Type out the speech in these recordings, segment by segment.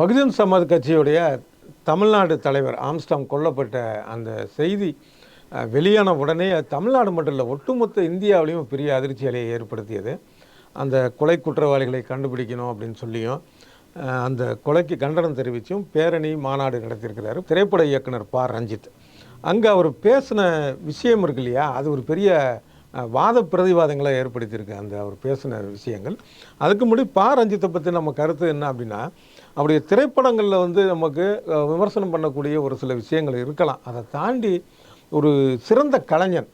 பகுஜன் சமாஜ் கட்சியுடைய தமிழ்நாடு தலைவர் ஆம்ஸ்டாங் கொல்லப்பட்ட அந்த செய்தி வெளியான உடனே தமிழ்நாடு மட்டும் இல்லை ஒட்டுமொத்த இந்தியாவிலையும் பெரிய அதிர்ச்சி அலையை ஏற்படுத்தியது. அந்த கொலை குற்றவாளிகளை கண்டுபிடிக்கணும் அப்படின்னு சொல்லியும் அந்த கொலைக்கு கண்டனம் தெரிவித்தும் பேரணி மாநாடு நடத்தியிருக்கிறாரு திரைப்பட இயக்குனர் ப. ரஞ்சித். அங்கே அவர் பேசின விஷயம் இருக்கு இல்லையா அது ஒரு பெரிய வாத பிரதிவாதங்களை ஏற்படுத்தியிருக்கு அந்த அவர் பேசின விஷயங்கள். அதுக்கு முன்னாடி பா. ரஞ்சித்தை பற்றி நம்ம கருத்து என்ன அப்படின்னா அவருடைய திரைப்படங்களில் வந்து நமக்கு விமர்சனம் பண்ணக்கூடிய ஒரு சில விஷயங்கள் இருக்கலாம். அதை தாண்டி ஒரு சிறந்த கலைஞன்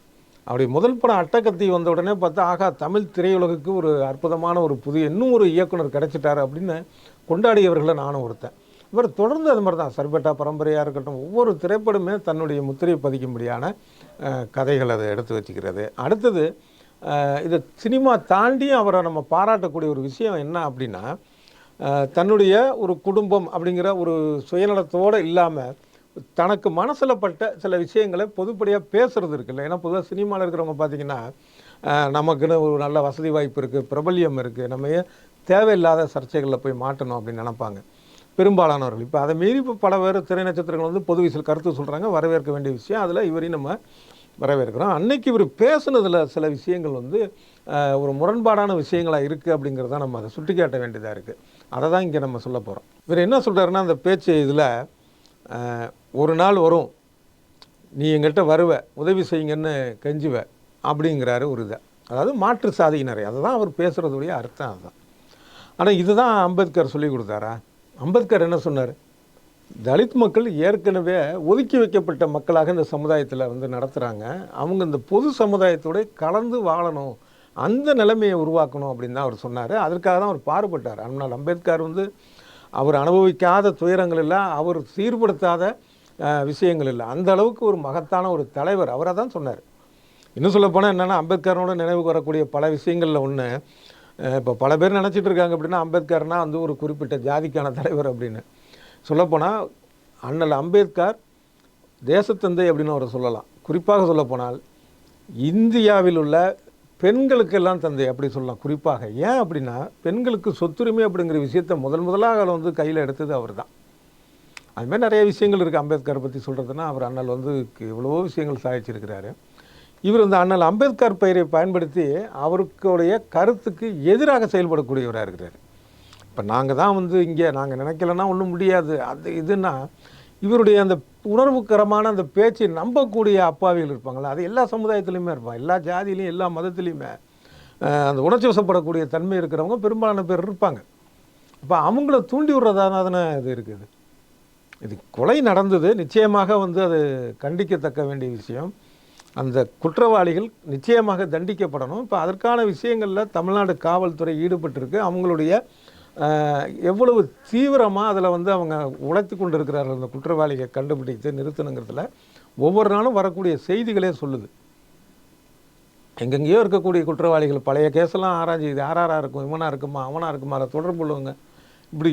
அவருடைய முதல் படம் அட்டக்கத்தி வந்த உடனே பார்த்தா ஆகா தமிழ் திரையுலகுக்கு ஒரு அற்புதமான ஒரு புதிய இன்னும் ஒரு இயக்குனர் கிடைச்சிட்டார் அப்படின்னு கொண்டாடியவர்களை நானும் ஒருத்தன். இவர் தொடர்ந்து அது மாதிரி தான் சர்பேட்டா பரம்பரையாக இருக்கட்டும் ஒவ்வொரு திரைப்படமே தன்னுடைய முத்திரையை பதிக்கும்படியான கதைகள் அதை எடுத்து வச்சுக்கிறது. அடுத்தது இது இதை சினிமா தாண்டியும் அவரை நம்ம பாராட்டக்கூடிய ஒரு விஷயம் என்ன அப்படின்னா தன்னுடைய ஒரு குடும்பம் அப்படிங்கிற ஒரு சுயநலத்தோடு இல்லாமல் தனக்கு மனசில் பட்ட சில விஷயங்களை பொதுப்படியாக பேசுகிறது இருக்குல்ல. ஏன்னா பொதுவாக சினிமாவில் இருக்கிறவங்க பார்த்திங்கன்னா நமக்குன்னு ஒரு நல்ல வசதி வாய்ப்பு இருக்குது பிரபல்யம் இருக்குது நம்ம ஏன் தேவையில்லாத சர்ச்சைகளில் போய் மாட்டணும் அப்படின்னு நினைப்பாங்க. பெரும்பாலானவர்கள். இப்போ அதை மீறி இப்போ பல பேர் திரை நட்சத்திரங்கள் வந்து பொது விசில் கருத்து சொல்கிறாங்க வரவேற்க வேண்டிய விஷயம். அதில் இவரையும் நம்ம வரவேற்கிறோம். அன்னைக்கு இவர் பேசுனதில் சில விஷயங்கள் வந்து ஒரு முரண்பாடான விஷயங்களாக இருக்குது அப்படிங்கிறத நம்ம அதை சுட்டி காட்ட வேண்டியதாக இருக்குது அதை தான் இங்கே நம்ம சொல்ல போகிறோம் இவர் என்ன சொல்கிறாருன்னா அந்த பேச்சு இதில் ஒரு நாள் வரும். நீ எங்கிட்ட வருவ உதவி செய்யுங்கன்னு கெஞ்சுவ அப்படிங்கிறாரு ஒரு இதை. அதாவது மாற்று சாதியினரை. அதை தான் அவர் பேசுகிறதுடைய அர்த்தம் அதுதான். ஆனால் இதுதான் அம்பேத்கர் சொல்லி கொடுத்தாரா? அம்பேத்கர் என்ன சொன்னார்? தலித் மக்கள் ஏற்கனவே ஒதுக்கி வைக்கப்பட்ட மக்களாக இந்த சமுதாயத்தில் வந்து நடத்துகிறாங்க அவங்க இந்த பொது சமுதாயத்தோட கலந்து வாழணும். அந்த நிலைமையை உருவாக்கணும் அப்படின்னு தான் அவர் சொன்னார். அதற்காக தான் அவர் பாடுபட்டார். ஆனால் அம்பேத்கர் வந்து அவர் அனுபவிக்காத துயரங்கள் இல்லை அவர் சீர்படுத்தாத விஷயங்கள் இல்லை. அந்த அளவுக்கு ஒரு மகத்தான ஒரு தலைவர். அவரை தான் சொன்னார். இன்னும் சொல்ல போனால் என்னென்னா அம்பேத்கரோட நினைவுக்கு வரக்கூடிய பல விஷயங்களில் ஒன்று இப்போ பல பேர் நினச்சிட்டு இருக்காங்க அப்படின்னா அம்பேத்கர்னா வந்து ஒரு குறிப்பிட்ட ஜாதிக்கான தலைவர் அப்படின்னு. சொல்லப்போனால் அண்ணல் அம்பேத்கர் தேசத்தந்தை அப்படின்னு அவரை சொல்லலாம். குறிப்பாக சொல்லப்போனால் இந்தியாவில் உள்ள பெண்களுக்கெல்லாம் தந்தை அப்படி சொல்லலாம். குறிப்பாக ஏன் அப்படின்னா பெண்களுக்கு சொத்துரிமை அப்படிங்கிற விஷயத்தை முதல் முதலாக அவர் வந்து கையில் எடுத்தது அவர் தான் அதுமாதிரி நிறைய விஷயங்கள் இருக்குது அம்பேத்கர் பற்றி சொல்கிறதுனா அவர் அண்ணல் வந்து எவ்வளவோ விஷயங்கள் சாதிச்சிருக்கிறாரு. இவர் இந்த அண்ணல் அம்பேத்கர் பெயரை பயன்படுத்தி அவருக்குடைய கருத்துக்கு எதிராக செயல்படக்கூடியவராக இருக்கிறார். இப்போ நாங்கள் தான் வந்து இங்கே நாங்கள் நினைக்கலன்னா ஒன்றும் முடியாது. அது இதுன்னா இவருடைய அந்த உணர்வுக்கரமான அந்த பேச்சை நம்பக்கூடிய அப்பாவிகள் இருப்பாங்களா அது எல்லா சமுதாயத்துலேயுமே இருப்பாங்க. எல்லா ஜாதியிலையும் எல்லா மதத்துலேயுமே. அந்த உணர்ச்சி வசப்படக்கூடிய தன்மை இருக்கிறவங்க பெரும்பாலான பேர் இருப்பாங்க. அப்போ அவங்கள தூண்டி விடுறதா தானே இது இருக்குது. இது கொலை நடந்தது. நிச்சயமாக வந்து அது கண்டிக்கத்தக்க வேண்டிய விஷயம். அந்த குற்றவாளிகள் நிச்சயமாக தண்டிக்கப்படணும். இப்போ அதற்கான விஷயங்களில் தமிழ்நாடு காவல்துறை ஈடுபட்டிருக்கு. அவங்களுடைய எவ்வளவு தீவிரமாக அதில் வந்து அவங்க உழைத்து கொண்டு இருக்கிறார்கள் அந்த குற்றவாளிகளை கண்டுபிடித்து நிறுத்தணுங்கிறதுல ஒவ்வொரு நாளும் வரக்கூடிய செய்திகளே சொல்லுது. எங்கெங்கேயோ இருக்கக்கூடிய குற்றவாளிகள் பழைய கேஸெல்லாம் ஆராய்ச்சி இது யாராரா இருக்கும் இவனாக இருக்குமா அவனாக இருக்குமா அதை தொடர்பு உள்ளவங்க இப்படி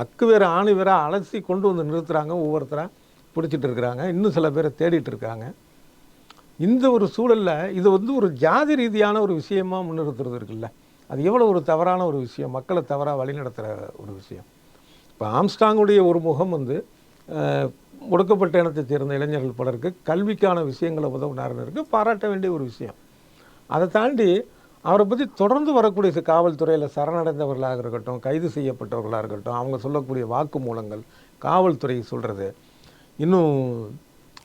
அக்கு வேறு ஆணி வேற அலசி கொண்டு வந்து நிறுத்துகிறாங்க ஒவ்வொருத்தராக பிடிச்சிட்டு இருக்கிறாங்க இன்னும் சில பேரை தேடிட்டு இருக்காங்க. இந்த ஒரு சூழலில் இது வந்து ஒரு ஜாதி ரீதியான ஒரு விஷயமாக முன்னிறுத்துறது இருக்குல்ல. அது எவ்வளோ ஒரு தவறான ஒரு விஷயம் மக்களை தவறாக வழிநடத்துகிற ஒரு விஷயம். இப்போ ஆம்ஸ்டாங்குடைய ஒரு முகம் வந்து ஒடுக்கப்பட்ட இனத்தை சேர்ந்த இளைஞர்கள் பலருக்கு கல்விக்கான விஷயங்களை உதவுனாருன்னு பாராட்ட வேண்டிய ஒரு விஷயம். அதை தாண்டி அவரை பற்றி தொடர்ந்து வரக்கூடிய காவல்துறையில் சரணடைந்தவர்களாக இருக்கட்டும் கைது செய்யப்பட்டவர்களாக இருக்கட்டும் அவங்க சொல்லக்கூடிய வாக்குமூலங்கள் காவல்துறை சொல்கிறது இன்னும்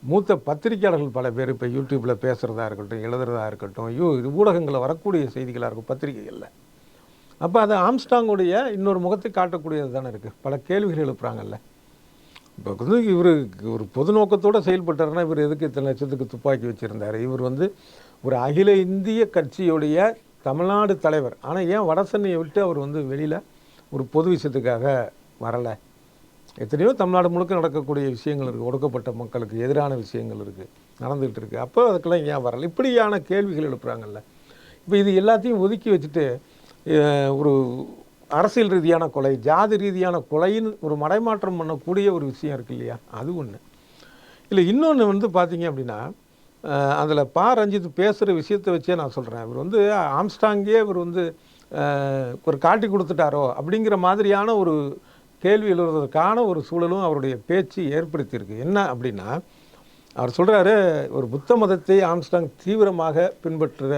மூத்த பத்திரிக்கையாளர்கள் பல பேர் இப்போ யூடியூப்பில் பேசுகிறதா இருக்கட்டும் எழுதுறதா இருக்கட்டும் யூ இது ஊடகங்களில் வரக்கூடிய செய்திகளாக இருக்கும் பத்திரிகைகளில். அப்போ அது ஆம்ஸ்டாங்குடைய இன்னொரு முகத்தை காட்டக்கூடியது தானே இருக்குது பல கேள்விகள் எழுப்புறாங்கல்ல. இப்போ வந்து இவர் ஒரு பொது நோக்கத்தோடு செயல்பட்டார்னா இவர் எதுக்கு இத்தனை லட்சத்துக்கு துப்பாக்கி வச்சுருந்தார்? இவர் வந்து ஒரு அகில இந்திய கட்சியுடைய தமிழ்நாடு தலைவர். ஆனால் ஏன் வடசென்னையை விட்டு அவர் வந்து வெளியில் ஒரு பொது விஷயத்துக்காக வரலை? எத்தனையோ தமிழ்நாடு முழுக்க நடக்கக்கூடிய விஷயங்கள் இருக்குது ஒடுக்கப்பட்ட மக்களுக்கு எதிரான விஷயங்கள் இருக்குது நடந்துகிட்டு இருக்குது அப்போ அதுக்கெல்லாம் ஏன் வரல? இப்படியான கேள்விகள் எழுப்புறாங்கல்ல. இப்போ இது எல்லாத்தையும் ஒதுக்கி வச்சுட்டு ஒரு அரசியல் ரீதியான கொலை ஜாதி ரீதியான கொலைன்னு ஒரு மடைமாற்றம் பண்ணக்கூடிய ஒரு விஷயம் இருக்கு இல்லையா? அது ஒன்று இல்லை இன்னொன்று வந்து பார்த்தீங்க அப்படின்னா அதில் பா. ரஞ்சித் பேசுகிற விஷயத்தை வச்சே நான் சொல்கிறேன் இவர் வந்து ஆம்ஸ்டாங்கே இவர் வந்து ஒரு காட்டி கொடுத்துட்டாரோ அப்படிங்கிற மாதிரியான ஒரு கேள்வி எழுதுவதற்கான ஒரு சூழலும் அவருடைய பேச்சு ஏற்படுத்தியிருக்கு. என்ன அப்படின்னா அவர் சொல்கிறாரு ஒரு புத்த மதத்தை ஆம்ஸ்டாங் தீவிரமாக பின்பற்றுற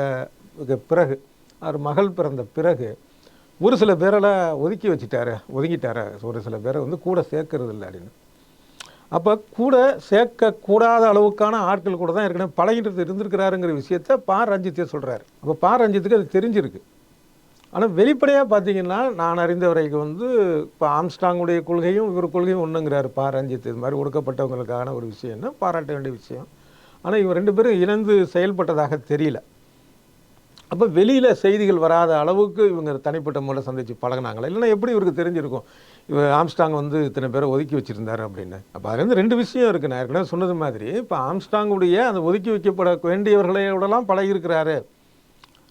பிறகு அவர் மகள் பிறந்த பிறகு ஒரு சில பேரெல்லாம் ஒதுக்கி வச்சுட்டாரு ஒதுங்கிட்டாரு. ஒரு சில பேரை வந்து கூட சேர்க்கறது இல்லை அப்படின்னு. அப்போ கூட சேர்க்கக்கூடாத அளவுக்கான ஆட்கள் கூட தான் ஏற்கனவே பழகிட்டு இருந்திருக்கிறாருங்கிற விஷயத்த பா. ரஞ்சித்தே சொல்கிறாரு அப்போ பா. ரஞ்சித்துக்கு அது தெரிஞ்சிருக்கு. ஆனால் வெளிப்படையாக பார்த்தீங்கன்னா நான் அறிந்த வரைக்கும் வந்து இப்போ ஆம்ஸ்டாங்குடைய கொள்கையும் இவர் கொள்கையும் ஒன்றுங்கிறாரு பா. ரஞ்சித் இது மாதிரி ஒடுக்கப்பட்டவங்களுக்கான ஒரு விஷயம்னா பாராட்ட வேண்டிய விஷயம். ஆனால் இவங்க ரெண்டு பேரும் இணைந்து செயல்பட்டதாக தெரியல. அப்போ வெளியில் செய்திகள் வராத அளவுக்கு இவங்க தனிப்பட்ட முறையில் சந்தித்து பழகினாங்களா? இல்லைன்னா எப்படி இவருக்கு தெரிஞ்சிருக்கும்? இவர் ஆம்ஸ்டாங் வந்து இத்தனை பேரை ஒதுக்கி வச்சுருந்தாரு அப்படின்னு. அப்போ அதுலேருந்து ரெண்டு விஷயம் இருக்குது நான் ஏற்கனவே சொன்னது மாதிரி இப்போ ஆம்ஸ்டாங்குடைய அந்த ஒதுக்கி வைக்கப்பட வேண்டியவர்களையோடலாம் பழகியிருக்கிறாரு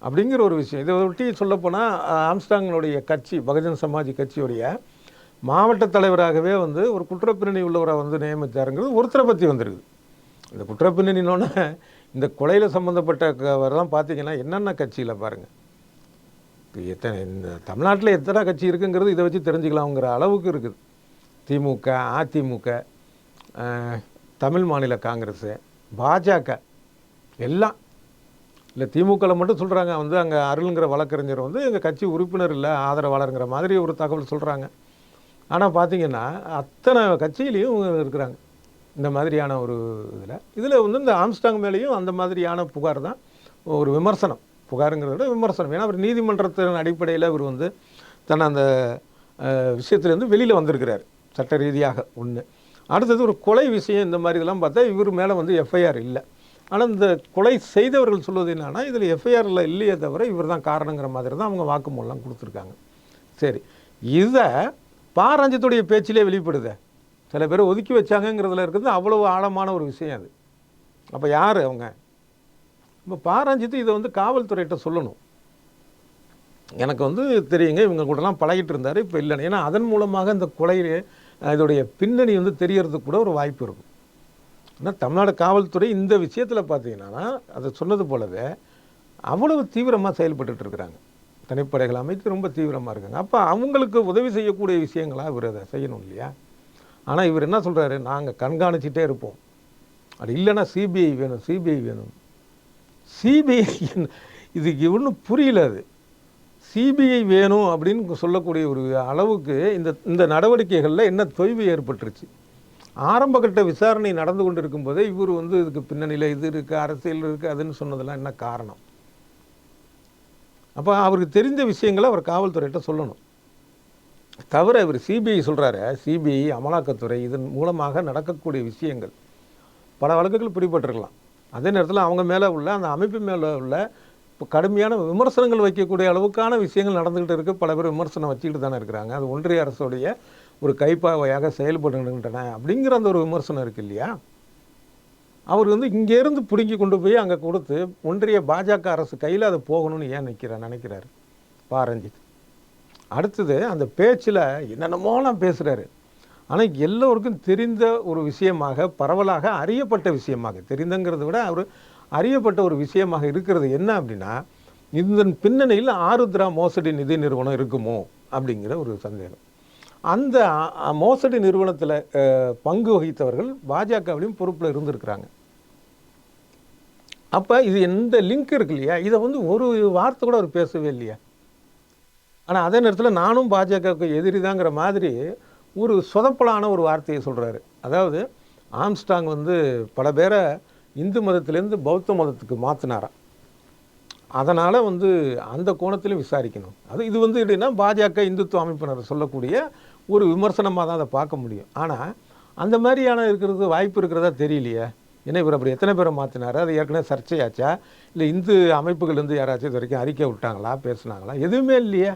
அப்படிங்கிற ஒரு விஷயம். இதை ஒட்டி சொல்லப்போனால் ஆம்ஸ்டாங்கினுடைய கட்சி பகுஜன் சமாஜ் கட்சியுடைய மாவட்ட தலைவராகவே வந்து ஒரு குற்றப்பின்னணி உள்ளவரை வந்து நியமித்தாருங்கிறது ஒருத்தரை பற்றி வந்திருக்குது. இந்த குற்றப்பின்னணின்னொன்னே இந்த கொலையில் சம்மந்தப்பட்டவரெல்லாம் பார்த்தீங்கன்னா என்னென்ன கட்சியில் பாருங்கள் இப்போ எத்தனை இந்த தமிழ்நாட்டில் எத்தனை கட்சி இருக்குங்கிறது இதை வச்சு தெரிஞ்சுக்கலாங்கிற அளவுக்கு இருக்குது. திமுக அதிமுக தமிழ் மாநில காங்கிரஸு பாஜக எல்லாம். இல்லை திமுகவில் மட்டும் சொல்கிறாங்க வந்து அங்கே அருள்ங்கிற வழக்கறிஞர் வந்து எங்கள் கட்சி உறுப்பினர் இல்லை ஆதரவாளருங்கிற மாதிரி ஒரு தகவல் சொல்கிறாங்க ஆனால் பார்த்தீங்கன்னா அத்தனை கட்சியிலையும் இருக்கிறாங்க. இந்த மாதிரியான ஒரு இதில். இதில் வந்து இந்த ஆம்ஸ்டாங் மேலேயும் அந்த மாதிரியான புகார் தான் ஒரு விமர்சனம். புகாருங்கிறத விட விமர்சனம். ஏன்னா அவர் நீதிமன்றத்தின் அடிப்படையில் இவர் வந்து தன்னை அந்த விஷயத்துலேருந்து வெளியில் வந்திருக்கிறார். சட்ட ரீதியாக ஒன்று அடுத்தது ஒரு கொலை விஷயம் இந்த மாதிரி இதெல்லாம் பார்த்தா இவர் மேலே வந்து எஃப்ஐஆர் இல்லை. ஆனால் இந்த கொலை செய்தவர்கள் சொல்வது என்னன்னா இதில் எஃப்ஐஆரில் இல்லையே தவிர இவர் தான் காரணங்கிற மாதிரி தான் அவங்க வாக்குமூலம் கொடுத்துருக்காங்க. சரி. இதை பாரஞ்சத்துடைய பேச்சிலே வெளிப்படுதே. சில பேர் ஒதுக்கி வச்சாங்கங்கிறதுல இருக்கிறது அவ்வளவு ஆழமான ஒரு விஷயம் அது. அப்போ யார் அவங்க? இப்போ பாரஞ்சித்து இதை வந்து காவல்துறையிட்ட சொல்லணும். எனக்கு வந்து தெரியுங்க இவங்க கூடலாம் பழகிட்டு இருந்தார் இப்போ இல்லைன்னு. ஏன்னா அதன் மூலமாக இந்த கொலையிலே இதோடைய பின்னணி வந்து தெரியறதுக்கு கூட ஒரு வாய்ப்பு இருக்கும். ஆனால் தமிழ்நாடு காவல்துறை இந்த விஷயத்தில் பார்த்தீங்கன்னா அதை சொன்னது போலவே அவ்வளவு தீவிரமாக செயல்பட்டுட்டு இருக்கிறாங்க. தனிப்படைகள் அமைத்து ரொம்ப தீவிரமாக இருக்காங்க. அப்போ அவங்களுக்கு உதவி செய்யக்கூடிய விஷயங்களா இவர் அதை செய்யணும் இல்லையா? ஆனால் இவர் என்ன சொல்கிறாரு நாங்கள் கண்காணிச்சிட்டே இருப்போம். அது இல்லைன்னா சிபிஐ வேணும் சிபிஐ வேணும். சிபிஐ இதுக்கு ஒன்றும் புரியல அது. சிபிஐ வேணும் அப்படின்னு சொல்லக்கூடிய ஒரு அளவுக்கு இந்த இந்த நடவடிக்கைகளில் என்ன தொய்வு ஏற்பட்டுருச்சு? ஆரம்ப கட்ட விசாரணை நடந்து கொண்டு இருக்கும்போதே இவர் வந்து இதுக்கு பின்னணியில் இது இருக்குது அரசியல் இருக்குது அதுன்னு சொன்னதெல்லாம் என்ன காரணம்? அப்போ அவருக்கு தெரிந்த விஷயங்களை அவர் காவல்துறையிட்ட சொல்லணும். தவிர இவர் சிபிஐ சொல்கிறாரு சிபிஐ அமலாக்கத்துறை இதன் மூலமாக நடக்கக்கூடிய விஷயங்கள். பல வழக்குகள் பிடிபட்டிருக்கலாம். அதே நேரத்தில் அவங்க மேலே உள்ள அந்த அமைப்பு மேலே உள்ள இப்போ கடுமையான விமர்சனங்கள் வைக்கக்கூடிய அளவுக்கான விஷயங்கள் நடந்துக்கிட்டு இருக்குது பல பேர் விமர்சனம் வச்சுக்கிட்டு தானே இருக்கிறாங்க. அது ஒன்றிய அரசுடைய ஒரு கைப்பாவையாக செயல்படுகின்றன அப்படிங்கிற அந்த ஒரு விமர்சனம் இருக்கு இல்லையா? அவர் வந்து இங்கேருந்து பிடுங்கி கொண்டு போய் அங்கே கொடுத்து ஒன்றிய பாஜக அரசு கையில் அது போகணும்னு ஏன் நிற்கிறார் நினைக்கிறாரு? பா ரஞ்சித். அடுத்தது அந்த பேச்சில் என்னென்னமோலாம் பேசுகிறாரு ஆனால் எல்லோருக்கும் தெரிந்த ஒரு விஷயமாக பரவலாக அறியப்பட்ட விஷயமாக தெரிந்தங்கிறத விட அவர் அறியப்பட்ட ஒரு விஷயமாக இருக்கிறது என்ன அப்படின்னா இந்த பின்னணியில் ஆருத்ரா மோசடி நிதி நிறுவனம் இருக்குமோ அப்படிங்கிற ஒரு சந்தேகம். அந்த மோசடி நிறுவனத்தில் பங்கு வகித்தவர்கள் பாஜகவிலையும் பொறுப்பில் இருந்திருக்கிறாங்க. அப்போ இது எந்த லிங்க் இருக்கு இல்லையா? இதை வந்து ஒரு வார்த்தை கூட அவர் பேசவே இல்லையா? ஆனால் அதே நேரத்தில் நானும் பாஜகவுக்கு எதிரி தாங்கிற மாதிரி ஒரு சொதப்பலான ஒரு வார்த்தையை சொல்கிறாரு அதாவது ஆம்ஸ்டாங் வந்து பல பேரை இந்து மதத்திலேருந்து பௌத்த மதத்துக்கு மாற்றினாராம் அதனால் வந்து அந்த கோணத்திலும் விசாரிக்கணும். அது இது வந்து எப்படின்னா பாஜக இந்துத்துவ அமைப்பினர் சொல்லக்கூடிய ஒரு விமர்சனமாக தான் அதை பார்க்க முடியும். ஆனால் அந்த மாதிரியான இருக்கிறது வாய்ப்பு இருக்கிறதா தெரியலையே. ஏன்னா இவர் அப்படி எத்தனை பேரை மாற்றினார் அது ஏற்கனவே சர்ச்சையாச்சா? இல்லை இந்து அமைப்புகள்லேருந்து யாராச்சும் இது வரைக்கும் அறிக்கை விட்டாங்களா? பேசுனாங்களா? எதுவுமே இல்லையே.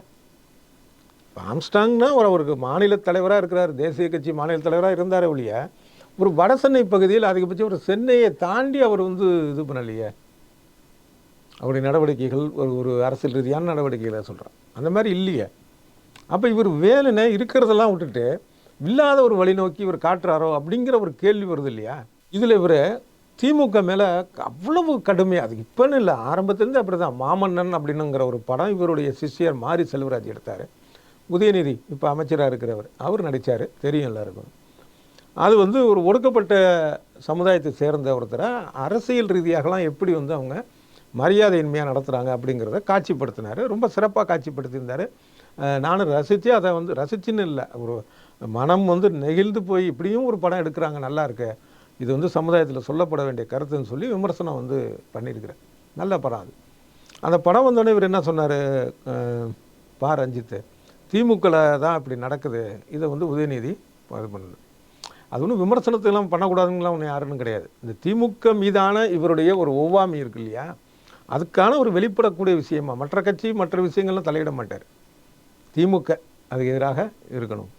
இப்போ ஆம்ஸ்டாங்னா ஒரு அவருக்கு மாநில தலைவராக இருக்கிறார் தேசிய கட்சி மாநில தலைவராக இருந்தார் ஒழிய ஒரு வட சென்னை பகுதியில் அதிகபட்சம் ஒரு சென்னையை தாண்டி அவர் வந்து இது பண்ணலையே. அவருடைய நடவடிக்கைகள் ஒரு ஒரு அரசியல் ரீதியான நடவடிக்கைகளை சொல்கிறார் அந்த மாதிரி இல்லையே. அப்போ இவர் வேலுனை இருக்கிறதெல்லாம் விட்டுட்டு இல்லாத ஒரு வழி நோக்கி இவர் காட்டுறாரோ அப்படிங்கிற ஒரு கேள்வி வருது இல்லையா? இதில் இவர் திமுக மேலே அவ்வளவு கடுமையாக அது இப்போன்னு இல்லை ஆரம்பத்துலேருந்து அப்படி தான் மாமன்னன் அப்படின்னுங்கிற ஒரு படம் இவருடைய சிஷ்யர் மாரி செல்வராஜ் எடுத்தார். உதயநிதி இப்போ அமைச்சராக இருக்கிறவர். அவர் நடித்தார் தெரியும் எல்லாருக்கும். அது வந்து ஒரு ஒடுக்கப்பட்ட சமுதாயத்தை சேர்ந்த ஒருத்தரை அரசியல் ரீதியாகலாம் எப்படி வந்து அவங்க மரியாதையின்மையாக நடத்துகிறாங்க அப்படிங்கிறத காட்சிப்படுத்தினார். ரொம்ப சிறப்பாக காட்சிப்படுத்தியிருந்தார். நானும் ரசித்து அதை வந்து ரசிச்சுன்னு இல்லை. ஒரு மனம் வந்து நெகிழ்ந்து போய் இப்படியும் ஒரு படம் எடுக்கிறாங்க நல்லா இருக்கு. இது வந்து சமுதாயத்தில் சொல்லப்பட வேண்டிய கருத்துன்னு சொல்லி விமர்சனம் வந்து பண்ணியிருக்கிறேன் நல்ல படம் அது. அந்த படம் வந்தோடனே இவர் என்ன சொன்னார்? பா ரஞ்சித்து. திமுகவில் தான் இப்படி நடக்குது. இதை வந்து உதயநிதி இது பண்ணுது. அது ஒன்றும் விமர்சனத்தெல்லாம் பண்ணக்கூடாதுங்களாம் ஒன்று யாருன்னு கிடையாது. இந்த திமுக மீதான இவருடைய ஒரு ஒவ்வாமை இருக்கு இல்லையா? அதுக்கான ஒரு வெளிப்படக்கூடிய விஷயமா மற்ற கட்சி மற்ற விஷயங்கள்லாம் தலையிட மாட்டார். திமுக அதுக்கு எதிராக இருக்கணும்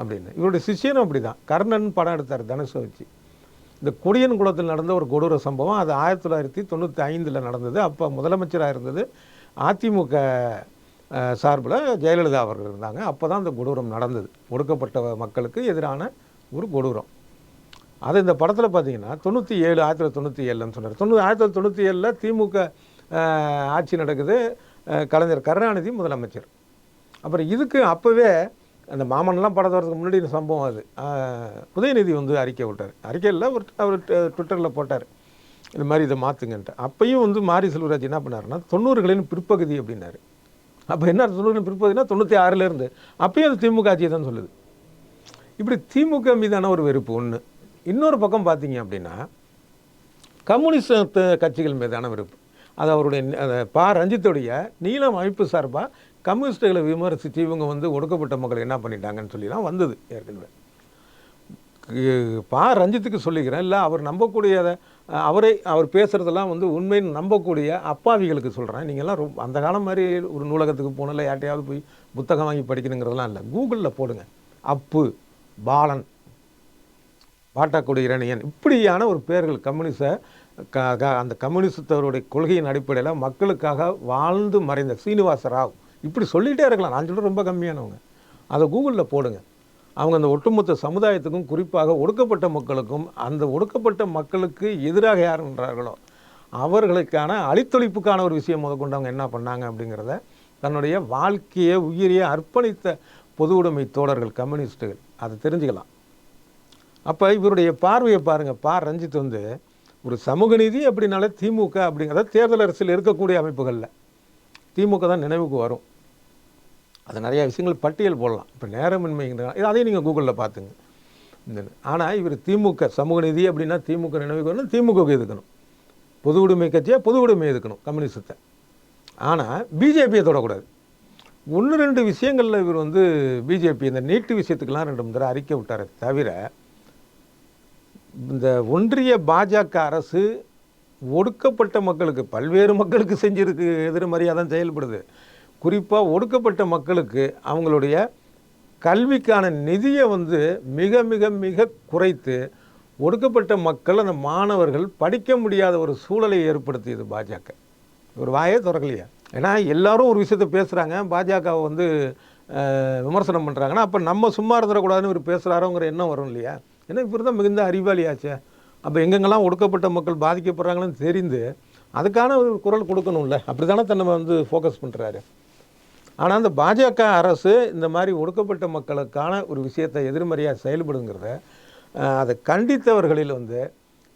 அப்படின்னு. இவருடைய சிஷியனும் அப்படி தான் கர்ணன் படம் எடுத்தார் தனுஷை வச்சு. இந்த கொடியன் குளத்தில் நடந்த ஒரு கொடூர சம்பவம் அது ஆயிரத்தி தொள்ளாயிரத்தி தொண்ணூற்றி ஐந்தில் நடந்தது. அப்போ முதலமைச்சராக இருந்தது அதிமுக சார்பில் ஜெயலலிதா அவர்கள் இருந்தாங்க. அப்போ தான் அந்த கொடூரம் நடந்தது. ஒடுக்கப்பட்ட மக்களுக்கு எதிரான ஒரு கொடூரம். அது இந்த படத்தில் பார்த்தீங்கன்னா தொண்ணூற்றி ஏழு ஆயிரத்தி தொள்ளாயிரத்தி தொண்ணூற்றி ஏழுன்னு சொன்னார். தொண்ணூறு ஆயிரத்தி தொள்ளாயிரத்தி தொண்ணூற்றி ஏழில் திமுக ஆட்சி நடக்குது. கலைஞர் கருணாநிதி முதலமைச்சர். அப்புறம் இதுக்கு அப்போவே அந்த மாமன்லாம் படம் வரதுக்கு முன்னாடி இந்த சம்பவம் அது. உதயநிதி வந்து அறிக்கை விட்டார். அறிக்கையில் ஒரு அவர் ட்விட்டரில் போட்டார். இந்த மாதிரி இதை மாற்றுங்கன்ட்டு அப்பையும் வந்து மாரி செல்வராஜ் என்ன பண்ணாருன்னா தொண்ணூறுகளின் பிற்பகுதி அப்படின்னாரு. அப்போ என்ன தொண்ணூறு பிற்பகுதினா தொண்ணூற்றி ஆறுலேருந்து அப்பயும் அது திமுக ஆட்சியை தான் சொல்லுது. இப்படி திமுக மீதான ஒரு வெறுப்பு ஒன்று இன்னொரு பக்கம் பார்த்தீங்க அப்படின்னா கம்யூனிஸ்ட் கட்சிகள் மீதான வெறுப்பு. அது அவருடைய பா. ரஞ்சித்துடைய நீளம் அமைப்பு சார்பாக கம்யூனிஸ்டுகளை விமர்சித்து இவங்க வந்து ஒடுக்கப்பட்ட மக்கள் என்ன பண்ணிட்டாங்கன்னு சொல்லிலாம் வந்தது ஏற்கனவே. பா. ரஞ்சித்துக்கு சொல்லிக்கிறேன். இல்லை அவர் நம்பக்கூடிய அவரை அவர் பேசுகிறதெல்லாம் வந்து உண்மைன்னு நம்பக்கூடிய அப்பாவிகளுக்கு சொல்கிறேன் நீங்கள்லாம் ரொம்ப அந்த காலம் மாதிரி ஒரு நூலகத்துக்கு போனல யார்ட்டையாவது போய் புத்தகம் வாங்கி படிக்கணுங்கிறதெல்லாம் இல்லை. கூகுளில் போடுங்க. அப்பு பாலன் பாட்டாக்குடி இரணியன் இப்படியான ஒரு பேர்கள் கம்யூனிச க க- அந்த கம்யூனிஸ்டருடைய கொள்கையின் அடிப்படையில் மக்களுக்காக வாழ்ந்து மறைந்த சீனிவாச ராவ். இப்படி சொல்லிகிட்டே இருக்கலாம். நான் சொல்ல ரொம்ப கம்மியானவங்க. அதை கூகுளில் போடுங்க. அவங்க அந்த ஒட்டுமொத்த சமுதாயத்துக்கும் குறிப்பாக ஒடுக்கப்பட்ட மக்களுக்கும் அந்த ஒடுக்கப்பட்ட மக்களுக்கு எதிராக யார் என்றார்களோ அவர்களுக்கான அழித்தொழிப்புக்கான ஒரு விஷயம் முதற்கொண்டு அவங்க என்ன பண்ணாங்க அப்படிங்கிறத தன்னுடைய வாழ்க்கையை உயிரியை அர்ப்பணித்த பொது உடைமை தோழர்கள் கம்யூனிஸ்ட்டுகள் அதை தெரிஞ்சுக்கலாம். அப்போ இவருடைய பார்வையை பாருங்கள் பா. ரஞ்சித் வந்து ஒரு சமூக நீதி அப்படின்னாலே திமுக அப்படிங்கிறத தேர்தல் அரசியல் இருக்கக்கூடிய அமைப்புகளில் திமுக தான் நினைவுக்கு வரும். அது நிறையா விஷயங்கள் பட்டியல் போடலாம். இப்போ நேரமின்மைங்கிற இது அதையும் நீங்கள் கூகுளில் பார்த்துங்க இந்த ஆனால் இவர் திமுக சமூக நிதி அப்படின்னா திமுக நினைவுக்கு வரணும் திமுகவுக்கு எதுக்கணும் பொது உடைமை கட்சியாக பொது உடைமை எதுக்கணும் கம்யூனிஸ்டத்தை ஆனால் பிஜேபியை தொடக்கூடாது. ஒன்று ரெண்டு விஷயங்களில் இவர் வந்து பிஜேபி இந்த நீட்டு விஷயத்துக்கெல்லாம் ரெண்டு மூணு தடவை அறிக்கை விட்டார் தவிர இந்த ஒன்றிய பாஜக அரசு ஒடுக்கப்பட்ட மக்களுக்கு பல்வேறு மக்களுக்கு செஞ்சிருக்கு எதிர்மறையாக தான் செயல்படுது. குறிப்பாக ஒடுக்கப்பட்ட மக்களுக்கு அவங்களுடைய கல்விக்கான நிதியை வந்து மிக மிக மிக குறைத்து ஒடுக்கப்பட்ட மக்கள் அந்த மாணவர்கள் படிக்க முடியாத ஒரு சூழலை ஏற்படுத்தியது பாஜக. ஒரு வாயே திறக்கலையா. ஏன்னா எல்லாரும் ஒரு விஷயத்தை பேசுகிறாங்க பாஜகவை வந்து விமர்சனம் பண்ணுறாங்கன்னா அப்போ நம்ம சும்மா இருந்துடக்கூடாதுன்னு இவர் பேசுகிறாரோங்கிற எண்ணம் வரும் இல்லையா? ஏன்னா இவர் தான் மிகுந்த அறிவாளியாச்சே. அப்போ எங்கெங்கெல்லாம் ஒடுக்கப்பட்ட மக்கள் பாதிக்கப்படுறாங்கன்னு தெரிந்து அதுக்கான ஒரு குரல் கொடுக்கணும்ல. அப்படி தானே தன்னை வந்து ஃபோக்கஸ் பண்ணுறாரு ஆனால் அந்த பாஜக அரசு இந்த மாதிரி ஒடுக்கப்பட்ட மக்களுக்கான ஒரு விஷயத்தை எதிர்மறையாக செயல்படுங்கிறத அதை கண்டித்தவர்களில் வந்து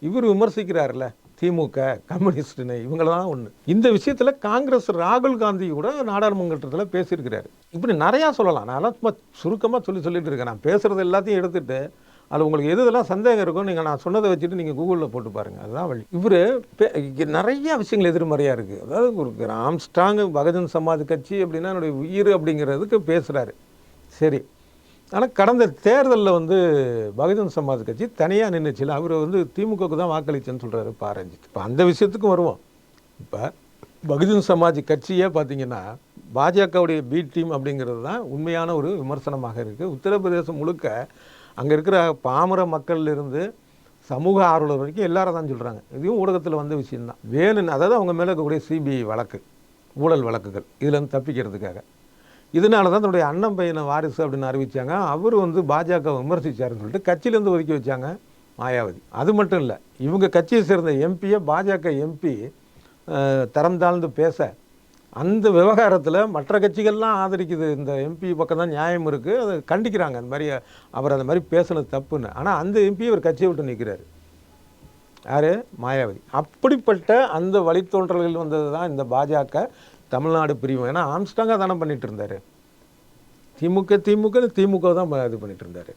இவர் விமர்சிக்கிறார்ல திமுக கம்யூனிஸ்ட்னு இவங்கள தான் ஒன்று இந்த விஷயத்தில் காங்கிரஸ் ராகுல் காந்தி கூட நாடாளுமன்றத்தில் பேசியிருக்கிறாரு. இப்படி நிறையா சொல்லலாம். நான் சும்மா சுருக்கமாக சொல்லி சொல்லிட்டு இருக்கேன். நான் பேசுகிறது எல்லாத்தையும் எடுத்துகிட்டு அதில் உங்களுக்கு எது இதெல்லாம் சந்தேகம் இருக்கும் நீங்கள் நான் சொன்னதை வச்சுட்டு நீங்கள் கூகுளில் போட்டு பாருங்கள் அதுதான் வழி. இவர் நிறைய விஷயங்கள் எதிர்மறையாக இருக்குது அதாவது ஒரு ஆம்ஸ்டாங் பகஜன் சமாஜ் கட்சி அப்படின்னா என்னுடைய உயிர் அப்படிங்கிறதுக்கு பேசுகிறாரு சரி. ஆனால் கடந்த தேர்தலில் வந்து பகுஜன் சமாஜ் கட்சி தனியாக நின்றுச்சுல அவர் வந்து திமுகவுக்கு தான் வாக்களிச்சேன்னு சொல்கிறாரு பாரஞ்சித். இப்போ அந்த விஷயத்துக்கும் வருவோம். இப்போ பகுஜன் சமாஜ் கட்சியே பார்த்தீங்கன்னா பாஜகவுடைய பி டீம் அப்படிங்கிறது தான் உண்மையான ஒரு விமர்சனமாக இருக்குது உத்தரப்பிரதேசம் முழுக்க அங்கே இருக்கிற பாமர மக்கள்லேருந்து சமூக ஆர்வலர் வரைக்கும் எல்லாரும் தான் சொல்கிறாங்க இதையும் ஊடகத்தில் வந்த விஷயம்தான். வேணும்னு அதாவது அவங்க மேலே இருக்கக்கூடிய சிபிஐ வழக்கு ஊழல் வழக்குகள் இதுலேருந்து தப்பிக்கிறதுக்காக. இதனால தான் தன்னுடைய அண்ணன் பையனை வாரிசு அப்படின்னு அறிவிச்சாங்க. அவர் வந்து பாஜக விமர்சிச்சாருன்னு சொல்லிட்டு கட்சியிலேருந்து ஒதுக்கி வச்சாங்க மாயாவதி. அது மட்டும் இல்லை இவங்க கட்சியை சேர்ந்த எம்பியை பாஜக எம்பி தரம் தாழ்ந்து பேச அந்த விவகாரத்தில் மற்ற கட்சிகள்லாம் ஆதரிக்குது. இந்த எம்பி பக்கம் தான் நியாயம் இருக்குது அதை கண்டிக்கிறாங்க. அந்த மாதிரி அவர் அந்த மாதிரி பேசுனது தப்புன்னு. ஆனால் அந்த எம்பி அவர் கட்சியை விட்டு நிற்கிறாரு யார்? மாயாவதி. அப்படிப்பட்ட அந்த வழித்தோன்றல்கள் வந்தது தான் இந்த பாஜக தமிழ்நாடு பிரிவு. ஏன்னா ஆம்ஸ்டாங்காக தானே பண்ணிகிட்டு இருந்தார். திமுக திமுக திமுக தான் இது பண்ணிகிட்டு இருந்தார்.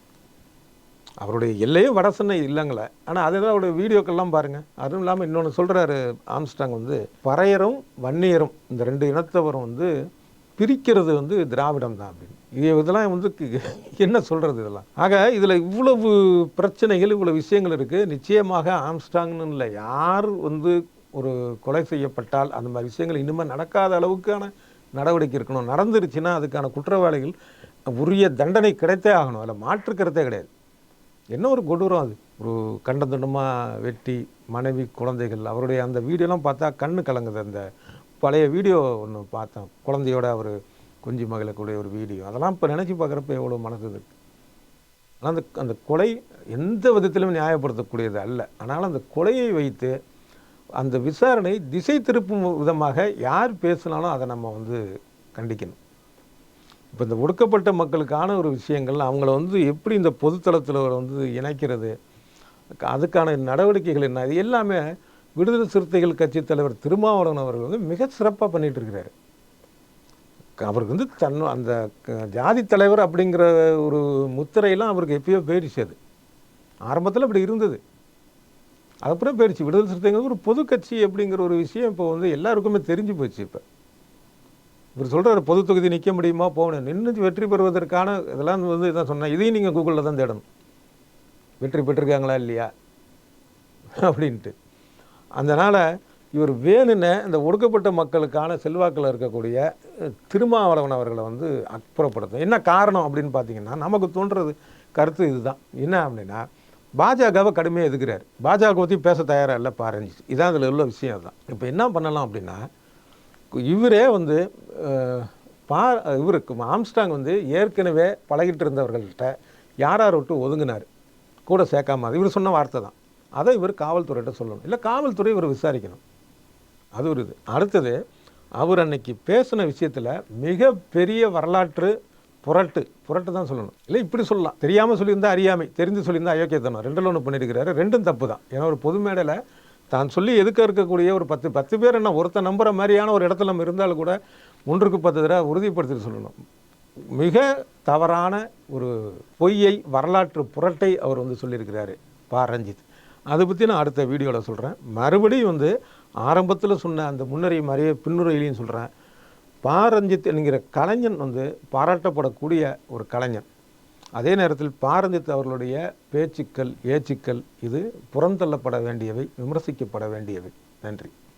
அவருடைய எல்லையே வட சென்னை இல்லைங்களே. ஆனால் அதுதான் அவருடைய வீடியோக்கள்லாம் பாருங்கள் அதுவும் இல்லாமல் இன்னொன்று சொல்கிறாரு ஆம்ஸ்டாங் வந்து பறையரும் வன்னியரும் இந்த ரெண்டு இனத்தவரும் வந்து பிரிக்கிறது வந்து திராவிடம் தான் அப்படின்னு. இது இதெல்லாம் வந்து என்ன சொல்கிறது இதெல்லாம்? ஆக இதில் இவ்வளவு பிரச்சனைகள் இவ்வளோ விஷயங்கள் இருக்குது நிச்சயமாக ஆம்ஸ்டாங்னு இல்லை யார் வந்து ஒரு கொலை செய்யப்பட்டால் அந்த மாதிரி விஷயங்கள் இனிமேல் நடக்காத அளவுக்கான நடவடிக்கை இருக்கணும். நடந்துருச்சுன்னா அதுக்கான குற்றவாளிகள் உரிய தண்டனை கிடைத்தே ஆகணும். அதில் மாற்று கருத்தே கிடையாது. என்ன ஒரு கொடூரம் அது? ஒரு கண்டந்துண்டமாக வெட்டி மனைவி குழந்தைகள் அவருடைய அந்த வீடியோலாம் பார்த்தா கண்ணு கலங்குது. அந்த பழைய வீடியோ ஒன்று பார்த்தேன். குழந்தையோட அவர் குஞ்சு மகளுக்குடைய ஒரு வீடியோ. அதெல்லாம் இப்போ நினச்சி பார்க்குறப்ப எவ்வளோ மனசு இருக்கு. ஆனால் அந்த அந்த கொலை எந்த விதத்திலும் நியாயப்படுத்தக்கூடியது அல்ல. ஆனால் அந்த கொலையை வைத்து அந்த விசாரணை திசை திருப்பும் விதமாக யார் பேசினாலும் அதை நம்ம வந்து கண்டிக்கணும். இப்போ இந்த ஒடுக்கப்பட்ட மக்களுக்கான ஒரு விஷயங்கள் அவங்கள வந்து எப்படி இந்த பொதுத்தளத்தில் வந்து இணைக்கிறது அதுக்கான நடவடிக்கைகள் என்ன இது எல்லாமே விடுதலை சிறுத்தைகள் கட்சி தலைவர் திருமாவளவன் அவர்கள் வந்து மிக சிறப்பாக பண்ணிகிட்டு இருக்கிறாரு. அவருக்கு வந்து தன் அந்த க- ஜாதி தலைவர் அப்படிங்கிற ஒரு முத்திரையெல்லாம் அவருக்கு எப்பயோ போயிடுச்சு அது. ஆரம்பத்தில் அப்படி இருந்தது. அதுக்கப்புறம் போயிடுச்சு. விடுதலை சிறுத்தைங்கிறது ஒரு பொது கட்சி அப்படிங்கிற ஒரு விஷயம் இப்போ வந்து எல்லாருக்குமே தெரிஞ்சு போச்சு இப்போ. இவர் சொல்கிறார் பொது தொகுதி நிற்க முடியுமா? போகணும். நின்று வெற்றி பெறுவதற்கான இதெல்லாம் வந்து இதான் சொன்னேன். இதையும் நீங்கள் கூகுளில் தான் தேடணும். வெற்றி பெற்றிருக்காங்களா இல்லையா? அப்படின்ட்டு. அதனால் இவர் வேணுன்னு இந்த ஒடுக்கப்பட்ட மக்களுக்கான செல்வாக்கில் இருக்கக்கூடிய திருமாவளவன் அவர்களை வந்து அப்புறப்படுத்தும் என்ன காரணம் அப்படின்னு பார்த்தீங்கன்னா நமக்கு தோன்றது கருத்து இதுதான். என்ன அப்படின்னா பாஜகவை கடுமையாக எதுக்குறாரு பாஜக பற்றி பேச தயாராக இல்லை பாருங்க இதான் அதில் உள்ள விஷயம் தான் இப்போ என்ன பண்ணலாம் அப்படின்னா இவரே வந்து பா இவருக்கு ஆம்ஸ்டாங் வந்து ஏற்கனவே பழகிட்டு இருந்தவர்கள்ட்ட யார் யார் விட்டு ஒதுங்கினார்? கூட சேர்க்காம இவர் சொன்ன வார்த்தை தான். அதை இவர் காவல்துறையிட்ட சொல்லணும். இல்லை காவல்துறை இவர் விசாரிக்கணும். அது ஒரு இது. அடுத்தது அவர் அன்னைக்கு பேசின விஷயத்தில் மிகப்பெரிய வரலாற்று புரட்டு புரட்டு தான் சொல்லணும். இல்லை இப்படி சொல்லலாம். தெரியாமல் சொல்லியிருந்தா அறியாமை தெரிந்து சொல்லியிருந்தா அயோக்கியத்தனம். ரெண்டில் ஒன்று பண்ணியிருக்கிறாரு. ரெண்டும் தப்பு தான். ஏன்னா ஒரு பொது மேடையில் தான் சொல்லி எதுக்க இருக்கக்கூடிய ஒரு பத்து பத்து பேர் என்ன ஒருத்தன் நம்புற மாதிரியான ஒரு இடத்துல நம்ம இருந்தாலும் கூட ஒன்றுக்கு பத்து தடவை உறுதிப்படுத்திட்டு சொல்லணும். மிக தவறான ஒரு பொய்யை வரலாற்று புரட்டை அவர் வந்து சொல்லியிருக்கிறாரு பா. ரஞ்சித். அதை பற்றி நான் அடுத்த வீடியோவில் சொல்கிறேன் மறுபடியும் வந்து ஆரம்பத்தில் சொன்ன அந்த முன்னுரை மாதிரியே பின்னுரையிலையும் சொல்கிறேன் பா. ரஞ்சித் என்கிற கலைஞன் வந்து பாராட்டப்படக்கூடிய ஒரு கலைஞன். அதே நேரத்தில் பாரஞ்சித் அவர்களுடைய பேச்சுக்கள் ஏச்சுக்கள் இது புறந்தள்ளப்பட வேண்டியவை விமர்சிக்கப்பட வேண்டியவை. நன்றி.